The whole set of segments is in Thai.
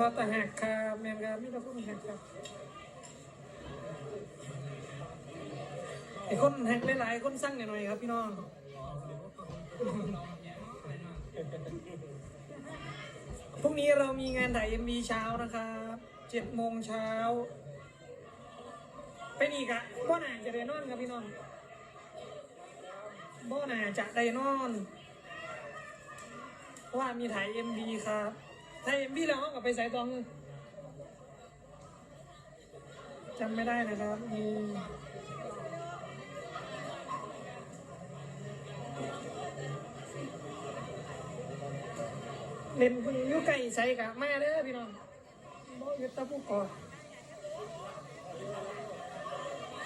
ว่าแต่แหกครับแมนครับไมแต่ได้คนหักครับไอ้คนหักหลายๆคนสั่งหน่อยๆครับพี่น้องพรุ่งนี้เรามีงานถ่ายเอ็มบีเช้านะครับเจ็ดโมงเช้าเป็นอีกอะบ่หนาจะได้นอนครับพี่น้องบ่หนาจะได้นอน ว่ามีถ่ายเอ็มบีครับ ถ่าเอ็มบีแล้วเอากลับไปใส่ตองจำไม่ได้นะครับนี่เล่นคุณยู่ไก่ใส่กับแม่เด้อพี่น้องบ่อยึดตะปูก่อน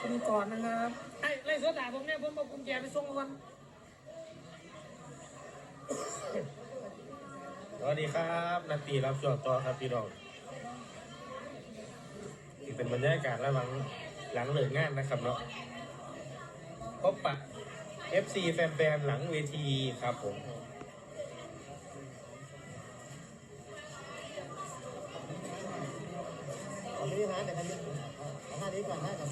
คุณก่อนนะครับไอ้ไล่สวดด่าผมเนี่ยผมบอกกุญแจไปส่งก่อน สวัสดีครับนาตีรับช่วงต่อครับพี่น้องนี่เป็นบรรยากาศระหว่างหลังเลิกงานนะครับเนาะพบปะ FC แฟนๆหลังเวทีครับผมเอาไม่ได้ร้านแต่กันเนี่ยเอาหน้านี้ก่อนหน้าก่อน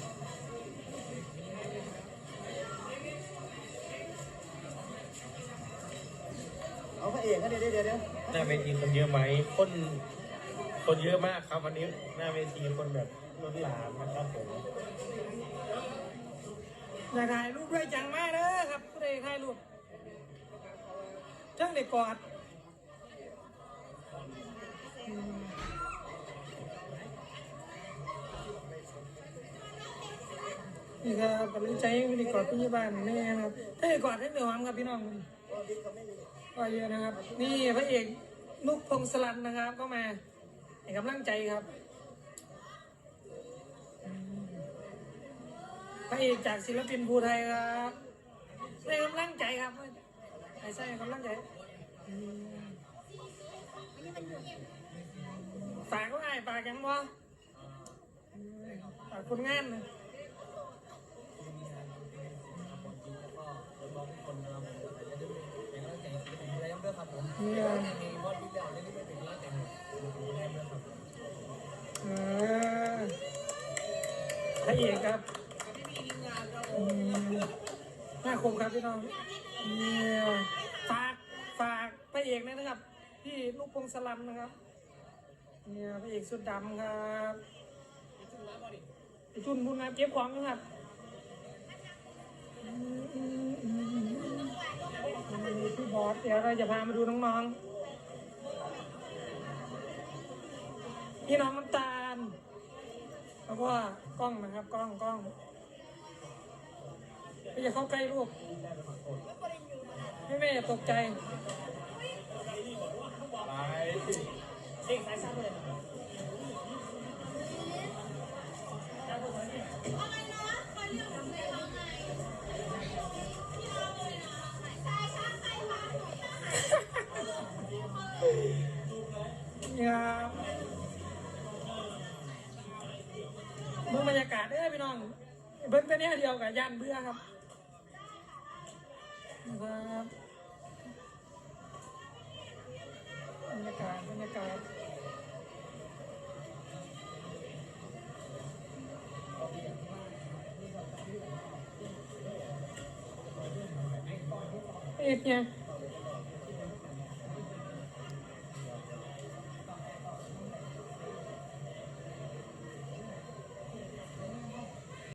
เอกนะเดี๋ยวเดี๋ยวเดี๋ยวหน้าเวทีคนเยอะไหมคนคนเยอะมากครับวันนี้หน้าเวทีคนแบบล้นหลามนะครับผมอยากถ่ายรูปด้วยจังมากเลยครับผู้ใดถ่ายรูปช่างเด็กกอดอืมนี่ครับกำลังใจให้ผู้ใดกอดพยาบาลแม่ครับถ้าเด็กกอดให้เหนือหอมครับพี่น้อง ก็เยอะนะครับ นี่พระเอกนุกพงศลันนะครับ ก็มาให้กำลังใจครับพระเอกจากศิลปินภูไทยครับให้กำลังใจครับให้ใส่กำลังใจฝากก็ไอ้ฝากยังบ่อืมฝากคนงานนะมองคนเราผมก็อาจจะได้เป็นกำลังใจที่ผมได้ด้วยครับผมเนี่ยมีวอดวิดีโอได้ไม่เป็นกำลังใจผมได้ด้วยครับเออพระเอกครับอืมหน้าคมครับพี่น้องเนี่ยฝากฝากพระเอกด้วยนะครับ พี่ลูกพงศลันนะครับ เนี่ยพระเอกสุดดำครับไอจุนบุญงานเก็บของนะครับอืมอืมอืมอืมนี่พี่บอส เดี๋ยวเราจะพามาดูน้องๆพี่น้องน้ำตาลแล้วก็กล้องนะครับกล้องกล้องไม่อย่าเข้าใกล้ลูกไม่แม่ตกใจเด็ เมื่อบรรยากาศเด้อพี่น้องเบิ้งแต่เนี้ยเดียวกับย่านเบื่อครับนะครับบรรยากาศบรรยากาศเอ็ดเนี่ย